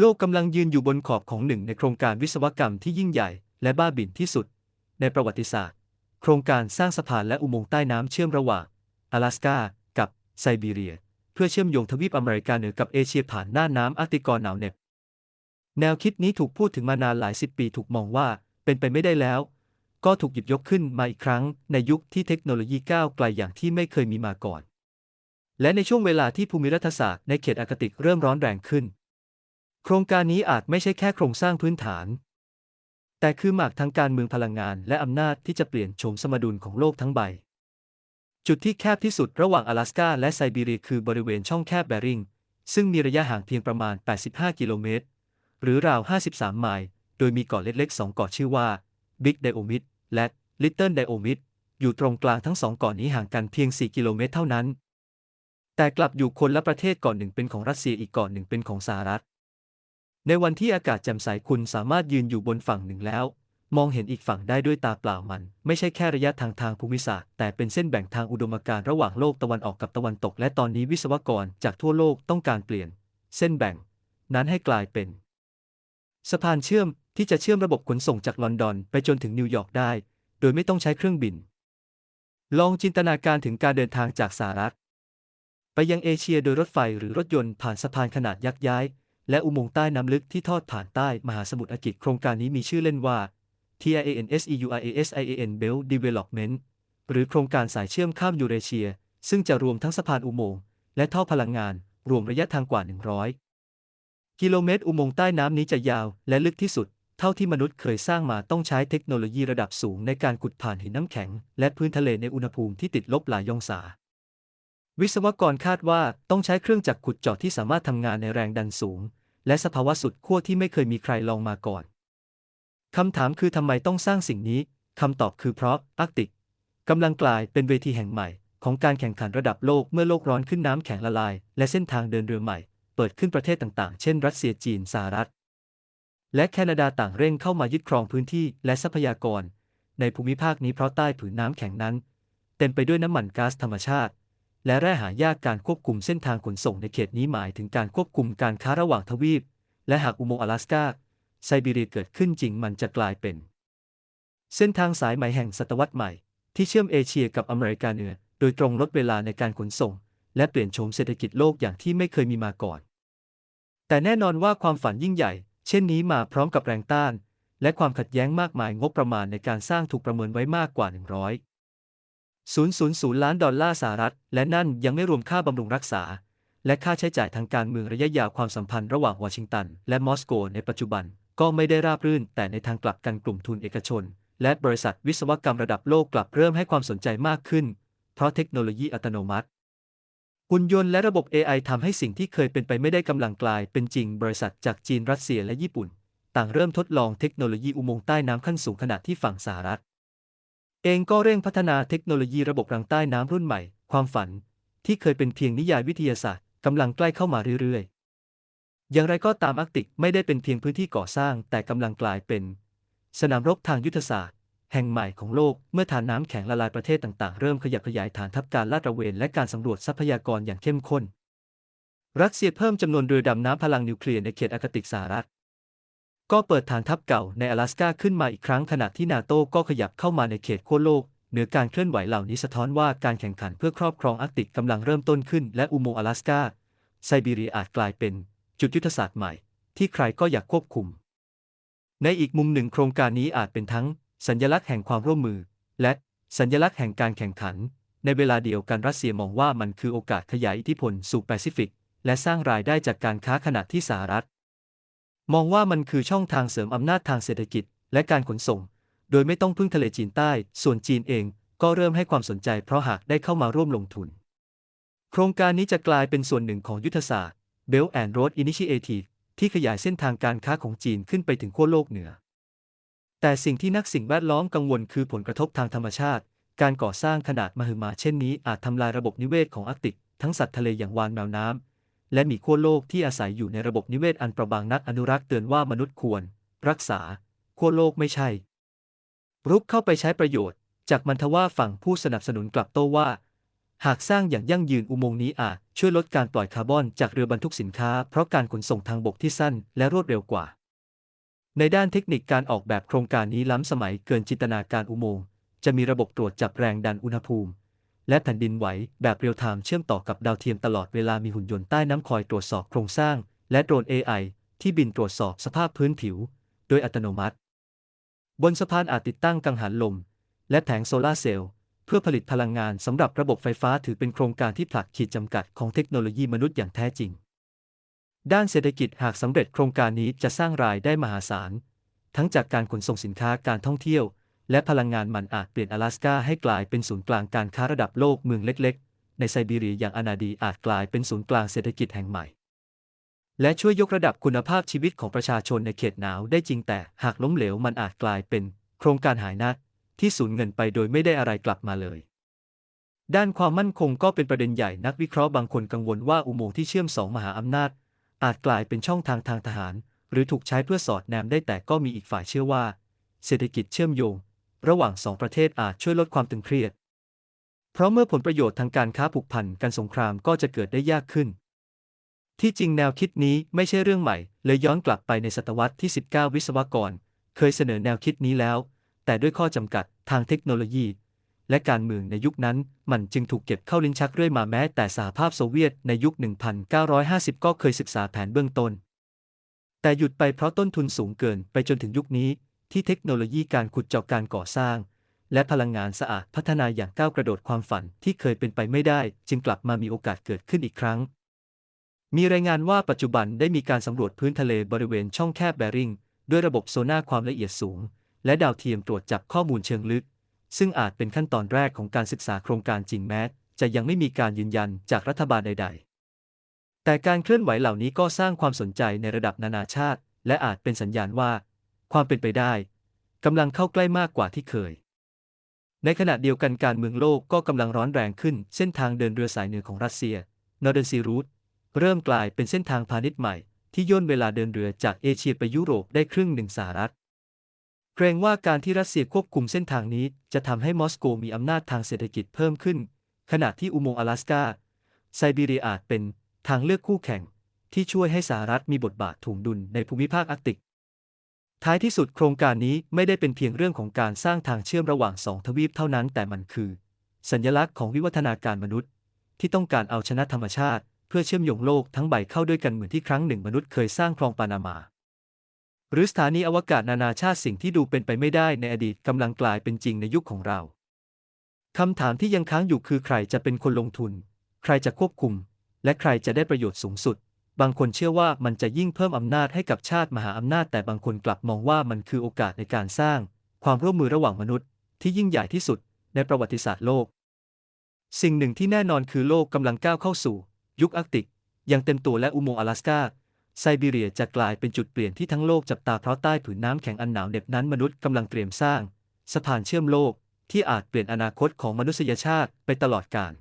โลกกำลังยืนอยู่บนขอบของหนึ่งในโครงการวิศวกรรมที่ยิ่งใหญ่ และบ้าบิ่นที่สุด ในประวัติศาสตร์ โครงการสร้างสะพานและอุโมงค์ใต้น้ำเชื่อมระหว่าง阿拉สกากับไซบีเรีย เพื่อเชื่อมโยงทวีปอเมริกาเหนือกับเอเชียผ่านหน่าน้ำอาร์กติกหนาวเหน็บ แนวคิดนี้ถูกพูดถึงมานานหลายสิบปีถูกมองว่าเป็นไปไม่ได้แล้ว ก็ถูกหยิบยกขึ้นมาอีกครั้ง ในยุคที่เทคโนโลยีก้าวไกลอย่างที่ไม่เคยมีมาก่อน และในช่วงเวลาที่ภูมิรัฐศาสตร์ในเขตอาร์กติกเริ่มร้อนแรงขึ้น โครงการนี้อาจไม่ใช่แค่โครงสร้างพื้นฐาน แต่คือหมากทางการเมืองพลังงานและอำนาจที่จะเปลี่ยนโฉมสมดุลของโลกทั้งใบ จุดที่แคบที่สุดระหว่าง阿拉สกาและไซบีเรียคือบริเวณช่องแคบแบริง ซึ่งมีระยะห่างเพียงประมาณ 85 กิโลเมตร หรือราว 53 ไมล์ โดยมีเกาะเล็กๆ 2 เกาะชื่อว่า Big Diomid และ Little Diomid อยู่ตรงกลางทั้งสองเกาะนี้ห่างกันเพียง 4 กิโลเมตรเท่านั้น แต่กลับอยู่คนละประเทศเกาะหนึ่งเป็นของรัสเซียอีกเกาะหนึ่งเป็นของสหรัฐ ในวันที่อากาศแจ่มใสคุณสามารถยืนอยู่บนฝั่งหนึ่งแล้ว มองเห็นอีกฝั่งได้ด้วยตาเปล่ามัน ไม่ใช่แค่ระยะทางทางภูมิศาสตร์ แต่เป็นเส้นแบ่งทางอุดมการณ์ระหว่างโลกตะวันออกกับตะวันตก และตอนนี้วิศวกรจากทั่วโลกต้องการเปลี่ยน เส้นแบ่ง นั้นให้กลายเป็น สะพานเชื่อมที่จะเชื่อมระบบขนส่งจากลอนดอนไปจนถึงนิวยอร์กได้ โดยไม่ต้องใช้เครื่องบิน ลองจินตนาการถึงการเดินทางจากสหรัฐ ไปยังเอเชียโดยรถไฟหรือรถยนต์ผ่านสะพานขนาดยักษ์ย้าย และอุโมงค์ใต้น้ำลึกที่ทอดผ่านใต้มหาสมุทรอากิตโครงการนี้มีชื่อเล่นว่า TIANSEURASIAN Belt Development หรือโครงการสายเชื่อมข้ามยูเรเชีย ซึ่งจะรวมทั้งสะพานอุโมงค์และท่อพลังงาน รวมระยะทางกว่า 100 กิโลเมตร อุโมงค์ใต้น้ำนี้จะยาวและลึกที่สุด เท่าที่มนุษย์เคยสร้างมาต้องใช้เทคโนโลยีระดับสูงในการขุดผ่านหินน้ำแข็ง และพื้นทะเลในอุณหภูมิที่ติดลบหลายองศา วิศวกรคาดว่าต้องใช้เครื่องจักรขุดเจาะที่สามารถทำงานในแรงดันสูง และสภาวะสุดขั้วที่ไม่เคยมีใครลองมาก่อน คำถามคือทำไมต้องสร้างสิ่งนี้ คำตอบคือเพราะอาร์กติกกำลังกลายเป็นเวทีแห่งใหม่ ของการแข่งขันระดับโลกเมื่อโลกร้อนขึ้นน้ำแข็งละลาย และเส้นทางเดินเรือใหม่ เปิดขึ้นประเทศต่างๆ เช่น รัสเซียจีนสหรัฐ และแคนาดาต่างเร่งเข้ามายึดครองพื้นที่และทรัพยากร ในภูมิภาคนี้เพราะใต้ผืนน้ำแข็งนั้น เต็มไปด้วยน้ำมันก๊าซธรรมชาติ และแร่หายากการควบคุมเส้นทางขนส่งในเขตนี้หมายถึงการควบคุมการค้าระหว่างทวีป และหากอุโมงค์阿拉สกาไซบีเรียเกิดขึ้นจริงมันจะกลายเป็น เส้นทางสายใหม่แห่งศตวรรษใหม่ ที่เชื่อมเอเชียกับอเมริกาเหนือ โดยตรงลดเวลาในการขนส่ง และเปลี่ยนโฉมเศรษฐกิจโลกอย่างที่ไม่เคยมีมาก่อน แต่แน่นอนว่าความฝันยิ่งใหญ่ เช่นนี้มาพร้อมกับแรงต้าน และความขัดแย้งมากมายงบประมาณในการสร้างถูกประเมินไว้มากกว่า 100 000 ล้านดอลลาร์สหรัฐ และนั่นยังไม่รวมค่าบำรุงรักษา และค่าใช้จ่ายทางการเมืองระยะยาวความสัมพันธ์ระหว่างวอชิงตัน และมอสโกในปัจจุบันก็ไม่ได้ราบรื่น แต่ในทางกลับกันกลุ่มทุนเอกชน และบริษัทวิศวกรรมระดับโลกกลับเริ่มให้ความสนใจมากขึ้น เพราะเทคโนโลยีอัตโนมัติหุ่นยนต์และระบบ AI ทำให้สิ่งที่เคยเป็นไปไม่ได้กำลังกลาย เป็นจริงบริษัทจากจีนรัสเซียและญี่ปุ่น ต่างเริ่มทดลองเทคโนโลยีอุโมงค์ใต้น้ำขั้นสูงขณะที่ฝั่งสหรัฐ เองก็เร่งพัฒนาเทคโนโลยีระบบรางใต้น้ำรุ่นใหม่ ความฝัน ที่เคยเป็นเพียงนิยายวิทยาศาสตร์กำลังใกล้เข้ามาเรื่อยๆ อย่างไรก็ตามอาร์กติกไม่ได้เป็นเพียงพื้นที่ก่อสร้าง แต่กำลังกลายเป็น สนามรบทางยุทธศาสตร์ แห่งใหม่ของโลกเมื่อฐานน้ำแข็งละลายประเทศต่างๆ เริ่มขยับขยายฐานทัพการลาดตระเวนและการสำรวจทรัพยากรอย่างเข้มข้น รัสเซียเพิ่มจำนวนเรือดำน้ำพลังนิวเคลียร์ในเขตอาร์กติกสหรัฐ ก็เปิดฐานทัพเก่าใน阿拉สกาขึ้นมาอีกครั้งขณะที่นาโต้ก็ขยับเข้ามาในเขตขั้วโลก เหนือการเคลื่อนไหวเหล่านี้สะท้อนว่าการแข่งขันเพื่อครอบครองอาร์กติกกำลังเริ่มต้นขึ้น และอุโมงค์阿拉สกาไซบีเรียอาจกลายเป็นจุดยุทธศาสตร์ใหม่ ที่ใครก็อยากควบคุม ในอีกมุมหนึ่งโครงการนี้อาจเป็นทั้ง สัญลักษณ์แห่งความร่วมมือ และสัญลักษณ์แห่งการแข่งขัน ในเวลาเดียวกันรัสเซียมองว่ามันคือโอกาสขยายอิทธิพลสู่แปซิฟิก และสร้างรายได้จากการค้าขณะที่สหรัฐ มองว่ามันคือช่องทางเสริมอำนาจทางเศรษฐกิจ และการขนส่ง โดยไม่ต้องพึ่งทะเลจีนใต้ ส่วนจีนเองก็เริ่มให้ความสนใจเพราะหากได้เข้ามาร่วมลงทุน โครงการนี้จะกลายเป็นส่วนหนึ่งของยุทธศาสตร์ Belt and Road Initiative ที่ขยายเส้นทางการค้าของจีนขึ้นไปถึงขั้วโลกเหนือ แต่สิ่งที่นักสิ่งแวดล้อมกังวลคือผลกระทบทางธรรมชาติ การก่อสร้างขนาดมหึมาเช่นนี้อาจทำลายระบบนิเวศของอาร์กติก ทั้งสัตว์ทะเลอย่างวาฬแมวน้ำ และมีขั้วโลกที่อาศัยอยู่ในระบบนิเวศอันประบางนักอนุรักษ์เตือนว่ามนุษย์ควร รักษาขั้วโลกไม่ใช่ รุกเข้าไปใช้ประโยชน์ จากมันทว่าฝั่งผู้สนับสนุนกลับโต้ว่า หากสร้างอย่างยั่งยืนอุโมงค์นี้อาจช่วยลดการปล่อยคาร์บอนจากเรือบรรทุกสินค้า เพราะการขนส่งทางบกที่สั้นและรวดเร็วกว่า ในด้านเทคนิคการออกแบบโครงการนี้ล้ำสมัยเกินจินตนาการอุโมงค์จะมีระบบตรวจจับแรงดันอุณหภูมิ และแผ่นดินไหว แบบเรียลไทม์เชื่อมต่อกับดาวเทียมตลอดเวลามีหุ่นยนต์ใต้น้ำคอยตรวจสอบโครงสร้าง และโดรน AI ที่บินตรวจสอบสภาพพื้นผิว โดยอัตโนมัติ บนสะพานอาจติดตั้งกังหันลม และแผงโซลาร์เซลล์เพื่อผลิตพลังงานสำหรับระบบไฟฟ้าถือเป็นโครงการที่ผลักขีดจำกัดของเทคโนโลยีมนุษย์อย่างแท้จริง ด้านเศรษฐกิจหากสำเร็จโครงการนี้จะสร้างรายได้มหาศาล ทั้งจากการขนส่งสินค้าการท่องเที่ยว และพลังงานมันอาจเปลี่ยน阿拉สกาให้กลายเป็นศูนย์กลางการค้าระดับโลกเมืองเล็ก ๆ ในไซบีเรียอย่างอนาดีอาจกลายเป็นศูนย์กลางเศรษฐกิจแห่งใหม่ และช่วยยกระดับคุณภาพชีวิตของประชาชนในเขตหนาวได้จริงแต่หากล้มเหลวมันอาจกลายเป็น โครงการหายนะที่สูญเงินไปโดยไม่ได้อะไรกลับมาเลยด้านความมั่นคงก็เป็นประเด็นใหญ่นักวิเคราะห์บางคนกังวลว่าอุโมงค์ที่เชื่อมสองมหาอำนาจ อาจกลายเป็นช่องทางทางทหาร หรือถูกใช้เพื่อสอดแนมได้แต่ก็มีอีกฝ่ายเชื่อว่า เศรษฐกิจเชื่อมโยง ระหว่างสองประเทศอาจช่วยลดความตึงเครียด เพราะเมื่อผลประโยชน์ทางการค้าผูกพันกันสงครามก็จะเกิดได้ยากขึ้น ที่จริงแนวคิดนี้ไม่ใช่เรื่องใหม่ เลยย้อนกลับไปในศตวรรษที่ 19 วิศวกร เคยเสนอแนวคิดนี้แล้ว แต่ด้วยข้อจำกัดทางเทคโนโลยี และการเมืองในยุคนั้น มันจึงถูกเก็บเข้าลิ้นชักเรื่อยมาแม้ แต่สหภาพโซเวียตในยุค 1950 ก็เคยศึกษาแผนเบื้องต้นแต่หยุดไปเพราะต้นทุนสูงเกินไปจนถึงยุคนี้ ที่เทคโนโลยีการขุดเจาะการก่อสร้าง และพลังงานสะอาดพัฒนาอย่างก้าวกระโดดความฝันที่เคยเป็นไปไม่ได้ จึงกลับมามีโอกาสเกิดขึ้นอีกครั้ง มีรายงานว่าปัจจุบันได้มีการสำรวจพื้นทะเลบริเวณช่องแคบแบริงด้วยระบบโซน่าความละเอียดสูง และดาวเทียมตรวจจับข้อมูลเชิงลึก ซึ่งอาจเป็นขั้นตอนแรกของการศึกษาโครงการจริงแม้จะยังไม่มีการยืนยันจากรัฐบาลใด ๆ แต่การเคลื่อนไหวเหล่านี้ก็สร้างความสนใจในระดับนานาชาติ และอาจเป็นสัญญาณว่า ความเป็นไปได้กำลังเข้าใกล้มากกว่าที่เคย ในขณะเดียวกันการเมืองโลกก็กำลังร้อนแรงขึ้น เส้นทางเดินเรือสายเหนือของรัสเซีย Northern Sea Route เริ่มกลายเป็นเส้นทางพาณิชย์ใหม่ ที่ย่นเวลาเดินเรือจากเอเชียไปยุโรปได้ครึ่งหนึ่งสหรัฐ เกรงว่าการที่รัสเซียควบคุมเส้นทางนี้จะทำให้มอสโกมีอำนาจทางเศรษฐกิจเพิ่มขึ้น ขณะที่อุโมงค์阿拉สกาไซบีเรียอาจเป็นทางเลือกคู่แข่งที่ช่วยให้สหรัฐมีบทบาทถ่วงดุลในภูมิภาคอาร์กติก ท้ายที่สุดโครงการนี้ไม่ได้เป็นเพียงเรื่องของการสร้างทางเชื่อมระหว่างสองทวีปเท่านั้น แต่มันคือ สัญลักษณ์ของวิวัฒนาการมนุษย์ ที่ต้องการเอาชนะธรรมชาติ เพื่อเชื่อมโยงโลกทั้งใบเข้าด้วยกันเหมือนที่ครั้งหนึ่งมนุษย์เคยสร้างคลองปานามา หรือสถานีอวกาศนานาชาติสิ่งที่ดูเป็นไปไม่ได้ในอดีตกำลังกลายเป็นจริงในยุคของเราคำถามที่ยังค้างอยู่คือใครจะเป็นคนลงทุน ใครจะควบคุม และใครจะได้ประโยชน์สูงสุด บางคนเชื่อว่ามันจะยิ่งเพิ่มอำนาจให้กับชาติมหาอำนาจ แต่บางคนกลับมองว่ามันคือโอกาสในการสร้าง ความร่วมมือระหว่างมนุษย์ ที่ยิ่งใหญ่ที่สุดในประวัติศาสตร์โลก สิ่งหนึ่งที่แน่นอนคือโลกกำลังก้าวเข้าสู่ ยุคอาร์กติก อย่างเต็มตัวและอุโมงค์阿拉สกาไซบีเรียจะกลายเป็นจุดเปลี่ยนที่ทั้งโลกจับตาเพราะใต้ผืนน้ำแข็งอันหนาวเหน็บนั้นมนุษย์กำลังเตรียมสร้าง สะพานเชื่อมโลกที่อาจเปลี่ยนอนาคตของมนุษยชาติไปตลอดกาล